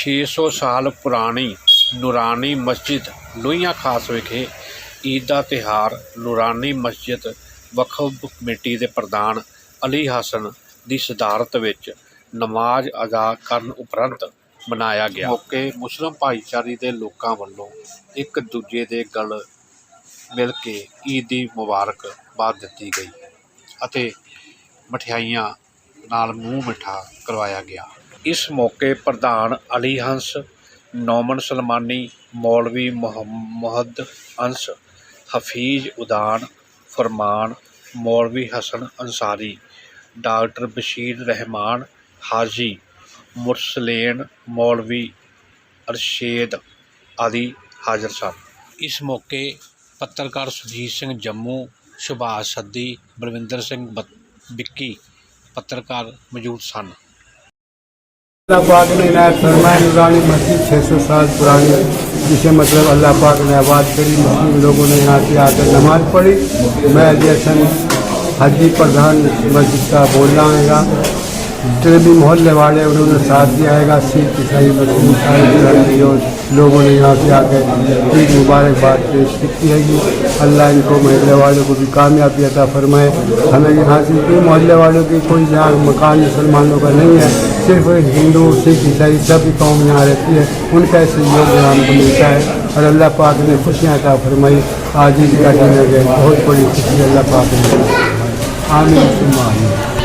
600 ਸਾਲ ਪੁਰਾਣੀ ਨੂਰਾਨੀ ਮਸਜਿਦ ਲੋਹੀਆਂ ਖਾਸ ਵਿਖੇ ਈਦ ਦਾ ਤਿਹਾਰ ਨੂਰਾਨੀ ਮਸਜਿਦ ਵਕਫ ਕਮੇਟੀ ਦੇ ਪ੍ਰਧਾਨ ਅਲੀ ਹਸਨ ਦੀ ਸਦਾਰਤ ਵਿੱਚ ਨਮਾਜ਼ ਅਦਾ ਕਰਨ ਉਪਰੰਤ ਮਨਾਇਆ ਗਿਆ। ਮੌਕੇ ਮੁਸਲਮ ਭਾਈਚਾਰੇ ਦੇ ਲੋਕਾਂ ਵੱਲੋਂ ਇੱਕ ਦੂਜੇ ਦੇ ਗਲ ਮਿਲ ਕੇ ਈਦ ਦੀ ਮੁਬਾਰਕਬਾਦ ਦਿੱਤੀ ਗਈ ਅਤੇ ਮਠਿਆਈਆਂ ਨਾਲ ਮੂੰਹ ਮਿੱਠਾ ਕਰਵਾਇਆ ਗਿਆ। ਇਸ ਮੌਕੇ ਪ੍ਰਧਾਨ ਅਲੀ ਹੰਸ, ਨੋਮਨ ਸਲਮਾਨੀ, ਮੌਲਵੀ ਮੁਹੰਮਦ ਅਨਸ ਹਫੀਜ਼ ਉਦਾਨ, ਫਰਮਾਨ, ਮੌਲਵੀ ਹਸਨ ਅੰਸਾਰੀ ਡਾਕਟਰ ਬਸ਼ੀਰ ਰਹਿਮਾਨ, ਹਾਜੀ, ਮੁਰਸਲੇਨ ਮੌਲਵੀ ਅਰਸ਼ੇਦ ਆਦਿ ਹਾਜ਼ਰ ਸਨ। ਇਸ ਮੌਕੇ ਪੱਤਰਕਾਰ ਸੁਜੀਤ ਸਿੰਘ ਜੰਮੂ, ਸੁਭਾਸ਼ ਸੱਦੀ, ਬਲਵਿੰਦਰ ਸਿੰਘ ਬਿੱਕੀ ਪੱਤਰਕਾਰ ਮੌਜੂਦ ਸਨ। अल्लाह पाक ने इनायत फरमाए नूरानी मस्जिद 600 साल पुरानी, जिसे मतलब अल्लाह पाक ने आबाद करी मुस्लिम लोगों ने यहाँ से आकर नमाज़ पढ़ी। मैं जैसा हज़ी प्रधान मस्जिद का बोलना आएगा। जितने भी मोहल्ले वाले उन्होंने साथ दिया आएगा सिख ईसाई सारे धर्म लोगों ने यहाँ से आकर ईद मुबारकबाद पेश की है अल्लाह इनको मोहल्ले वालों को भी कामयाबी अता फरमाए। हमें यहाँ से कोई मोहल्ले वालों की कोई यहाँ मकान मुसलमानों का नहीं है। सिर्फ़ हिंदू, सिख, ईसाई सभी कौम यहाँ रहती है। उनका सहयोग यहाँ हमको मिलता है और अल्लाह पाक ने खुशियाँ अता फरमाई। आज ईद का दिन बहुत बड़ी खुशी अल्लाह पाक ने सुम्मा आमीन।